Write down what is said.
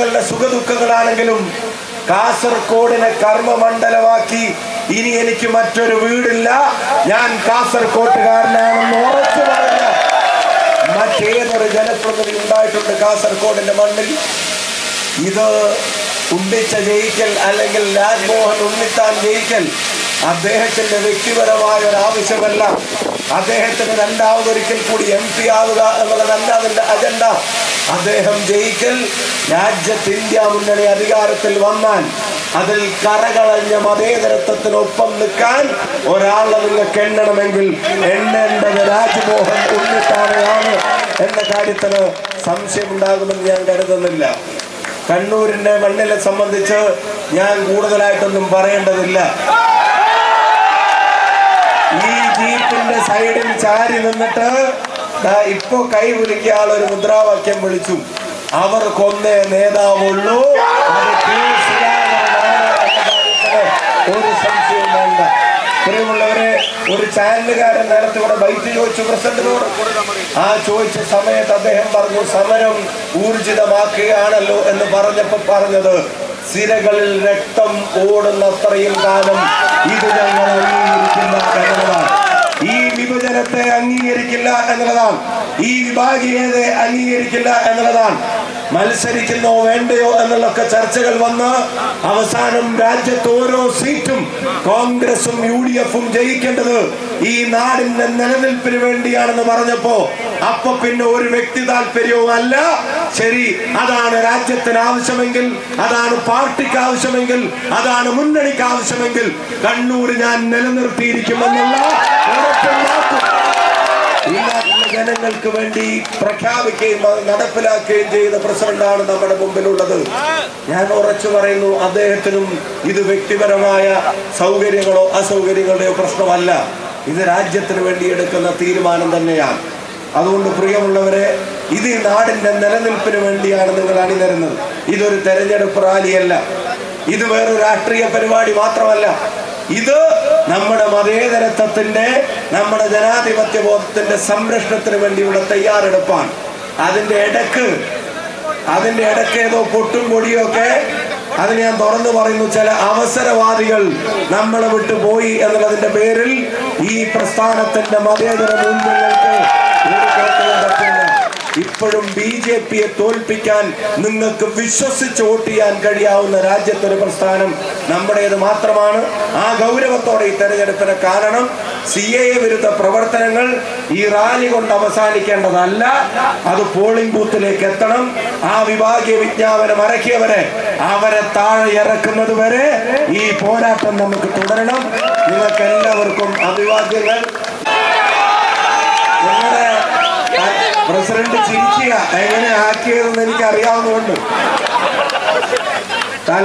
കുടുംബങ്ങളുടെ സുഖദുഃഖങ്ങളാണെങ്കിലും കാസർകോടിനെ കർമ്മമണ്ഡലമാക്കി ഇനി എനിക്ക് മറ്റൊരു വീടില്ല. ഞാൻ കാസർകോട്ടുകാരനാണെന്ന് ഉറച്ചു പറഞ്ഞ മറ്റേതൊരു ജനപ്രതിനിധി ഉണ്ടായിട്ടുണ്ട് കാസർകോടിന്റെ മണ്ണിൽ. ഇത് ഉണ്ണിച്ച ജയിക്കൽ അല്ലെങ്കിൽ രാജ്മോഹൻ ഉണ്ണിത്താൻ ജയിക്കൽ അദ്ദേഹത്തിന്റെ വ്യക്തിപരമായ ഒരു ആവശ്യമല്ല. അദ്ദേഹത്തിന് രണ്ടാമതൊരിക്കൽ കൂടി എം പി ആവുക എന്നുള്ളതല്ല അതിന്റെ അജണ്ട അദ്ദേഹം ജയിക്കൽ. രാജ്യത്ത് ഇന്ത്യ മുന്നണി അധികാരത്തിൽ വന്നാൽ അതിൽ കറകളഞ്ഞ മതേതരത്വത്തിനൊപ്പം നിൽക്കാൻ ഒരാളെ നിങ്ങൾക്ക് എണ്ണണമെങ്കിൽ എണ്ണേണ്ടത് രാജ്മോഹൻ ഉണ്ണിത്താനെയാണ് എന്ന കാര്യത്തിന് സംശയമുണ്ടാകുമെന്ന് ഞാൻ കരുതുന്നില്ല. കണ്ണൂരിന്റെ മണ്ണിനെ സംബന്ധിച്ച് ഞാൻ കൂടുതലായിട്ടൊന്നും പറയേണ്ടതില്ല. ഈ ജീപ്പിന്റെ സൈഡിൽ ചാരി നിന്നിട്ട് ഇപ്പൊ കൈ കുലുക്കിയ ഒരു മുദ്രാവാക്യം വിളിച്ചു. അവർ കൊന്നേ നേതാവുള്ളൂ. ഒരു സംശയവും വേണ്ട. പ്രിയമുള്ളവരെ ഒരു ചാനലുകാരൻ നേരത്തെ ഇവിടെ ബൈറ്റ് ചോദിച്ചു പ്രസിഡന്റിനോട്. ആ ചോദിച്ച സമയത്ത് അദ്ദേഹം പറഞ്ഞു സമരം ഊർജിതമാക്കുകയാണല്ലോ എന്ന് പറഞ്ഞപ്പോ പറഞ്ഞത് സിരകളിൽ രക്തം ഓടുന്നത്രയും കാലം ഇത് ഞങ്ങൾ വിഭജനത്തെ അംഗീകരിക്കില്ല എന്നുള്ളതാണ്. ഈ വിഭാഗീയതയെ അംഗീകരിക്കില്ല എന്നുള്ളതാണ്. മത്സരിക്കുന്നോ വേണ്ടയോ എന്നുള്ളൊക്കെ ചർച്ചകൾ വന്ന് അവസാനം രാജ്യത്ത് ഓരോ സീറ്റും കോൺഗ്രസും യു ഡി എഫും ജയിക്കേണ്ടത് ഈ നാടിന്റെ നിലനിൽപ്പിന് വേണ്ടിയാണെന്ന് പറഞ്ഞപ്പോ അപ്പൊ പിന്നെ ഒരു വ്യക്തി താല്പര്യവും അല്ല. ശരി അതാണ് രാജ്യത്തിന് ആവശ്യമെങ്കിൽ അതാണ് പാർട്ടിക്ക് ആവശ്യമെങ്കിൽ അതാണ് മുന്നണിക്ക് ആവശ്യമെങ്കിൽ കണ്ണൂർ ഞാൻ നിലനിർത്തിയിരിക്കുമെന്നുള്ള ജനങ്ങൾക്ക് വേണ്ടി പ്രഖ്യാപിക്കുകയും അത് നടപ്പിലാക്കുകയും ചെയ്ത പ്രസിഡന്റാണ് നമ്മുടെ മുമ്പിലുള്ളത്. ഞാൻ ഉറച്ചു പറയുന്നു അദ്ദേഹത്തിനും ഇത് വ്യക്തിപരമായ സൗകര്യങ്ങളോ അസൗകര്യങ്ങളുടെയോ പ്രശ്നമല്ല. ഇത് രാജ്യത്തിന് വേണ്ടി എടുക്കുന്ന തീരുമാനം തന്നെയാണ്. അതുകൊണ്ട് പ്രിയമുള്ളവരെ ഇത് ഈ നാടിന്റെ നിലനിൽപ്പിന് വേണ്ടിയാണ് നിങ്ങൾ അണിനിരുന്നത്. ഇതൊരു തെരഞ്ഞെടുപ്പ് റാലിയല്ല. ഇത് വേറൊരു രാഷ്ട്രീയ പരിപാടി മാത്രമല്ല. ഇത് നമ്മുടെ മതേതരത്വത്തിന്റെ നമ്മുടെ ജനാധിപത്യ ബോധത്തിന്റെ സംരക്ഷണത്തിന് വേണ്ടിയുള്ള തയ്യാറെടുപ്പാണ്. അതിന്റെ ഇടയ്ക്ക് അതിന്റെ ഇടയ്ക്ക് ഏതോ പൊട്ടും പൊടിയോ ഒക്കെ അത് ഞാൻ തുറന്നു പറയുന്നു ചില അവസരവാദികൾ നമ്മളെ വിട്ടു പോയി എന്നുള്ളതിന്റെ പേരിൽ ഈ പ്രസ്ഥാനത്തിന്റെ മതേതര മൂല്യങ്ങൾക്ക് ഇപ്പോഴും ബി ജെ പിയെ തോൽപ്പിക്കാൻ നിങ്ങൾക്ക് വിശ്വസിച്ച് വോട്ട് ചെയ്യാൻ കഴിയാവുന്ന രാജ്യത്തൊരു പ്രസ്ഥാനം നമ്മുടേത് മാത്രമാണ്. ആ ഗൗരവത്തോടെ ഈ തെരഞ്ഞെടുപ്പിന് കാരണം സി എ വിരുദ്ധ പ്രവർത്തനങ്ങൾ ഈ റാലി കൊണ്ട് അവസാനിക്കേണ്ടതല്ല. അത് പോളിംഗ് ബൂത്തിലേക്ക് എത്തണം. ആ വിഭാഗീയ വിജ്ഞാപനം അരക്കിയവരെ അവരെ താഴെ ഇറക്കുന്നത് വരെ ഈ പോരാട്ടം നമുക്ക് തുടരണം. നിങ്ങൾക്ക് എല്ലാവർക്കും അഭിവാദ്യങ്ങൾ പ്രസിഡന്റ് ചിരിക്കുക. എങ്ങനെ ആക്കിയതെന്ന് എനിക്ക് അറിയാവുന്നതുകൊണ്ട്